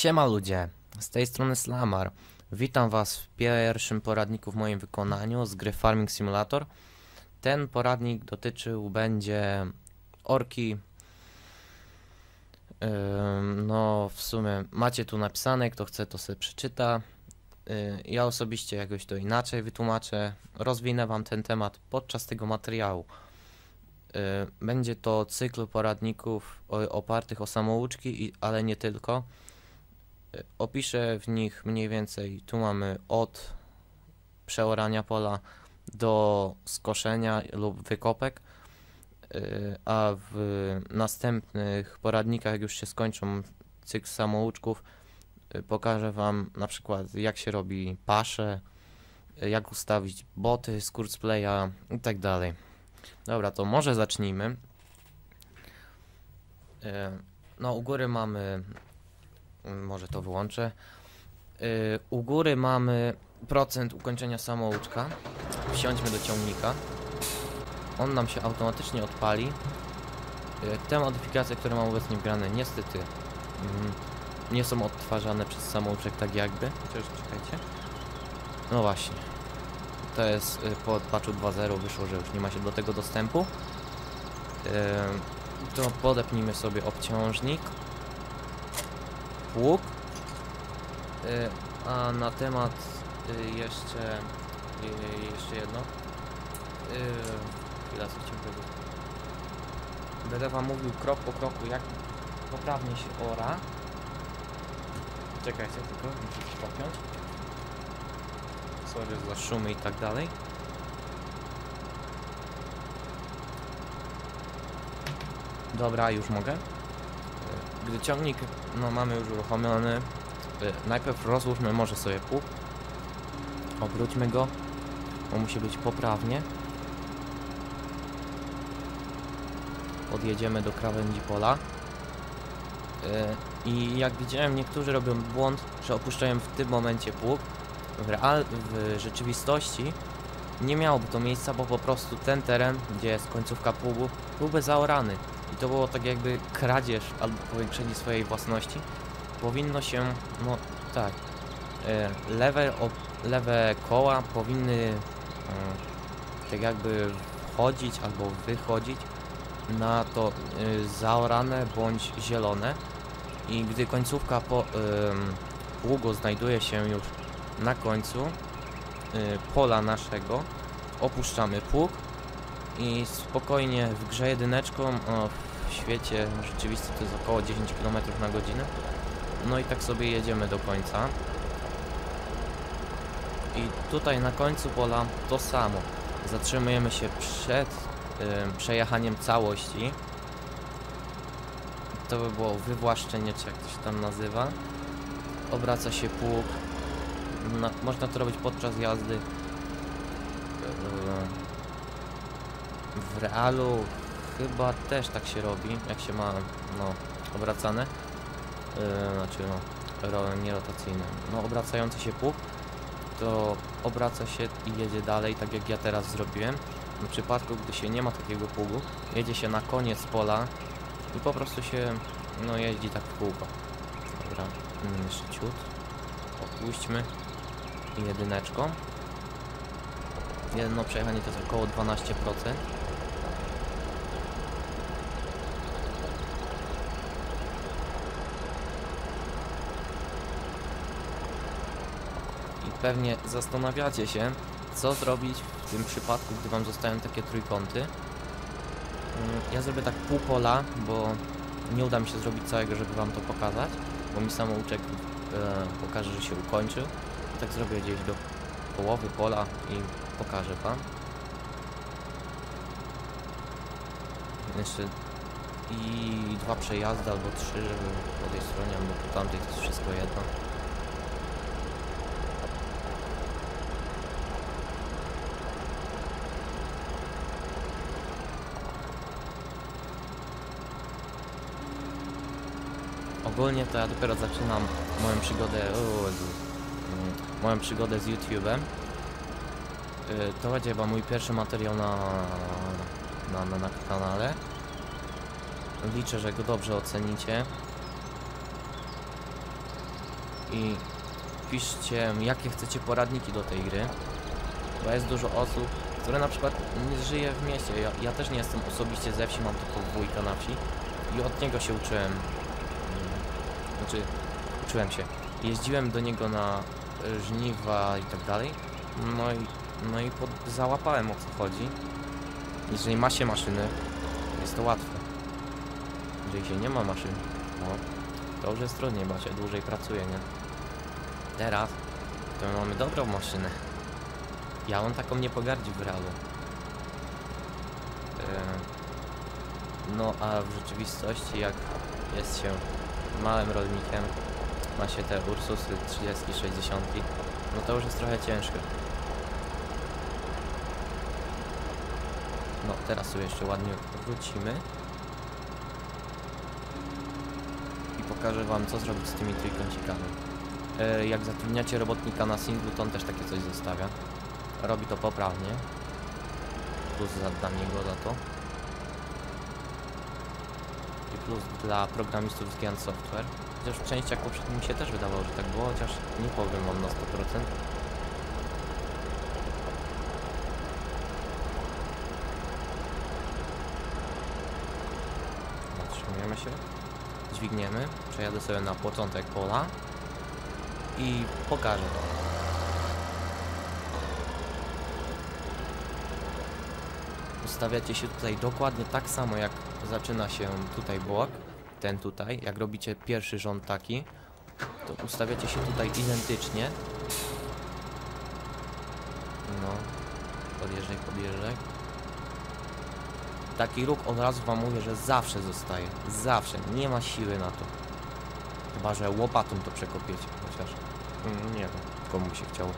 Siema ludzie, z tej strony Slamar. Witam was w pierwszym poradniku w moim wykonaniu z gry Farming Simulator. Ten poradnik dotyczył będzie orki. No, w sumie macie tu napisane, kto chce to sobie przeczyta. Ja osobiście jakoś to inaczej wytłumaczę. Rozwinę wam ten temat podczas tego materiału. Będzie to cykl poradników opartych o samouczki, ale nie tylko. Opiszę w nich mniej więcej, tu mamy od przeorania pola do skoszenia lub wykopek, y, a w następnych poradnikach, jak już się skończą cykl samouczków, y, pokażę Wam na przykład jak się robi pasze, y, jak ustawić boty z Kurzplaya i tak dalej. Dobra, to może zacznijmy. No, u góry mamy Może to wyłączę. Yy, u góry mamy procent ukończenia samouczka. Wsiądźmy do ciągnika. On nam się automatycznie odpali. Yy, te modyfikacje, które mam obecnie wgrane, niestety mm, nie są odtwarzane przez samouczek tak jakby. Chociaż czekajcie. No właśnie. To jest yy, po patchu 2.0 wyszło, że już nie ma się do tego dostępu. To podepnijmy sobie obciążnik łuk. Y, A na temat y, jeszcze y, jeszcze jedno. Chwila, co chciałem powiedzieć. Będę wam mówił krok po kroku, jak poprawnie się ora. Czekajcie tylko, muszę się popiąć. Sorry za szumy i tak dalej. Dobra, już mogę. Gdy ciągnik no, mamy już uruchomiony, y, najpierw rozłóżmy może sobie pług, obróćmy go, on musi być poprawnie. Podjedziemy do krawędzi pola. Y, I jak widziałem, niektórzy robią błąd, że opuszczają w tym momencie pług. W, real, w rzeczywistości nie miałoby to miejsca, bo po prostu ten teren, gdzie jest końcówka pługu, byłby zaorany i to było tak jakby kradzież albo powiększenie swojej własności. Powinno się, no tak, e, lewe, lewe koła powinny e, tak jakby wchodzić albo wychodzić na to e, zaorane bądź zielone i gdy końcówka po, em, pługu znajduje się już na końcu pola naszego, opuszczamy pług i spokojnie w grze jedyneczką o, w świecie rzeczywistym to jest około 10 km na godzinę. No i tak sobie jedziemy do końca. I tutaj na końcu pola to samo. Zatrzymujemy się przed ym, przejechaniem całości. To by było wywłaszczenie czy jak to się tam nazywa. Obraca się pług na, można to robić podczas jazdy. Ym, w realu chyba też tak się robi, jak się ma no, obracane. Yy, znaczy no, ro, nie rotacyjne. No obracający się pług, to obraca się i jedzie dalej, tak jak ja teraz zrobiłem. W przypadku, gdy się nie ma takiego pługu, jedzie się na koniec pola i po prostu się no jeździ tak w kółko. Dobra, jeszcze ciut. Opuśćmy jedyneczką. Jedno przejechanie to jest około 12%. Pewnie zastanawiacie się, co zrobić w tym przypadku, gdy wam zostają takie trójkąty. Mm, Ja zrobię tak pół pola, bo nie uda mi się zrobić całego, żeby wam to pokazać, bo mi samouczek e, pokaże, że się ukończył. Tak zrobię gdzieś do połowy pola i pokażę wam. Jeszcze i dwa przejazdy albo trzy, żeby po tej stronie, albo po tamtej to jest wszystko jedno. Ogólnie to ja dopiero zaczynam moją przygodę, o mm, moją przygodę z YouTube'em. Y, To będzie chyba mój pierwszy materiał na, na, na, na kanale. Liczę, że go dobrze ocenicie. i piszcie jakie chcecie poradniki do tej gry, bo jest dużo osób, które na przykład nie żyje w mieście. Ja, ja też nie jestem osobiście ze wsi, mam tylko wujka na wsi i od niego się uczyłem. Znaczy, uczyłem się. Jeździłem do niego na żniwa i tak dalej. No i, no i pod, załapałem o co chodzi. Jeżeli ma się maszyny, jest to łatwe. Jeżeli się nie ma maszyn, no, to już jest trudniej, bo się dłużej pracuje, nie? Teraz to my mamy dobrą maszynę. Ja mam taką nie pogardzi w realu. E, No a w rzeczywistości jak jest się małym rolnikiem, ma się te Ursusy 30, 60, no to już jest trochę ciężko. No teraz sobie jeszcze ładnie wrócimy. I pokażę wam co zrobić z tymi trójkącikami. E, Jak zatrudniacie robotnika na singlu, to on też takie coś zostawia. Robi to poprawnie. Plus za, dla niego za to. Plus dla programistów z Giant Software. Chociaż w częściach poprzednich mi się też wydawało, że tak było, chociaż nie powiem wam na 100%. Zatrzymujemy się, dźwigniemy, przejadę sobie na początek pola i pokażę. Ustawiacie się tutaj dokładnie tak samo jak zaczyna się tutaj blok, ten tutaj, jak robicie pierwszy rząd taki, to ustawiacie się tutaj identycznie. No, podjeżdżaj, podjeżdżaj. Taki ruch od razu wam mówię, że zawsze zostaje. Zawsze. Nie ma siły na to. Chyba, że łopatą to przekopiecie, chociaż mm, nie wiem, komu się chciało.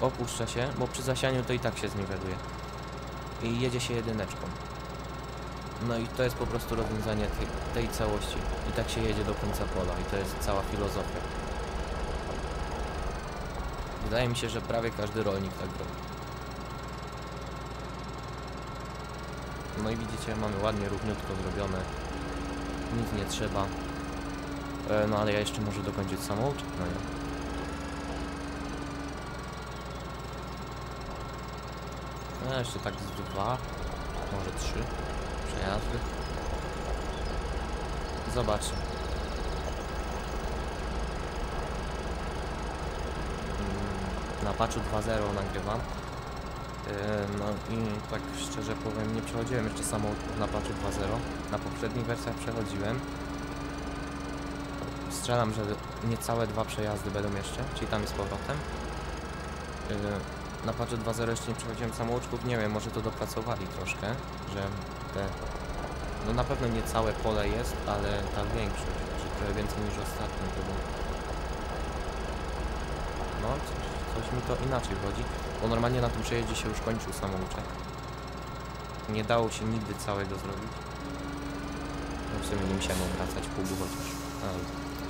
Opuszcza się, bo przy zasianiu to i tak się zniweluje. I jedzie się jedyneczką. No i to jest po prostu rozwiązanie tej, tej całości. I tak się jedzie do końca pola i to jest cała filozofia. Wydaje mi się, że prawie każdy rolnik tak robi. No i widzicie, mamy ładnie, równiutko zrobione. Nic nie trzeba. E, no ale ja jeszcze muszę dokończyć samouczek, no nie? No jeszcze tak z dwa, może trzy przejazdy. Zobaczę. Mm, Na patchu 2.0 nagrywam. Yy, No i tak szczerze powiem, nie przechodziłem jeszcze samochodów na patchu 2.0. Na poprzednich wersjach przechodziłem. Strzelam, że niecałe dwa przejazdy będą jeszcze, czyli tam jest powrotem. Yy, Na patchu 2.0 jeszcze nie przechodziłem samouczków, nie wiem, może to dopracowali troszkę, że te... No na pewno nie całe pole jest, ale ta większość, że trochę więcej niż ostatnio było. No, coś, coś mi to inaczej chodzi, bo normalnie na tym przejeździe się już kończył samouczek. Nie dało się nigdy całego zrobić. No w sumie nie musiałem obracać pługu chociaż.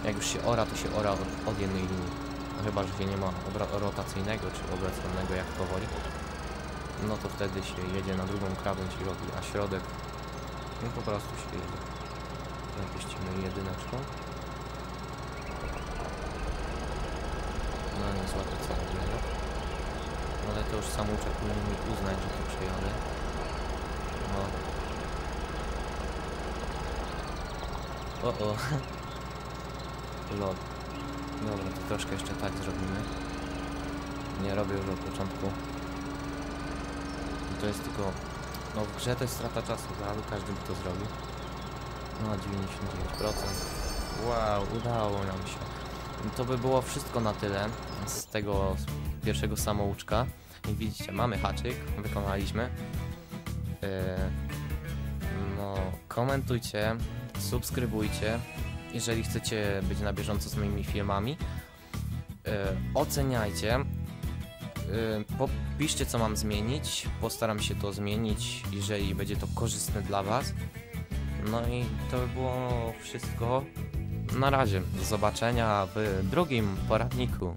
Jak już się ora, to się ora od, od jednej linii. No chyba, że się nie ma rotacyjnego czy obracanego jak powoli. No to wtedy się jedzie na drugą krawędź i robi, a środek no po prostu się jedzie. Napuścimy jedyneczką. No nie złapie cały bieg. Ale to już samouczek powinien mi uznać, że to przejadę. No. O o. Lol. Dobra, to troszkę jeszcze tak zrobimy. Nie robię już od początku. To jest tylko... No w grze to jest strata czasu, ale każdy by to zrobił. No 99%. Wow, udało nam się. To by było wszystko na tyle z tego pierwszego samouczka. Jak widzicie, mamy haczyk, wykonaliśmy. Yy, no, komentujcie, subskrybujcie, jeżeli chcecie być na bieżąco z moimi filmami. Yy, oceniajcie. Yy, Popiszcie, co mam zmienić. Postaram się to zmienić, jeżeli będzie to korzystne dla Was. No i to by było wszystko. Na razie. Do zobaczenia w drugim poradniku.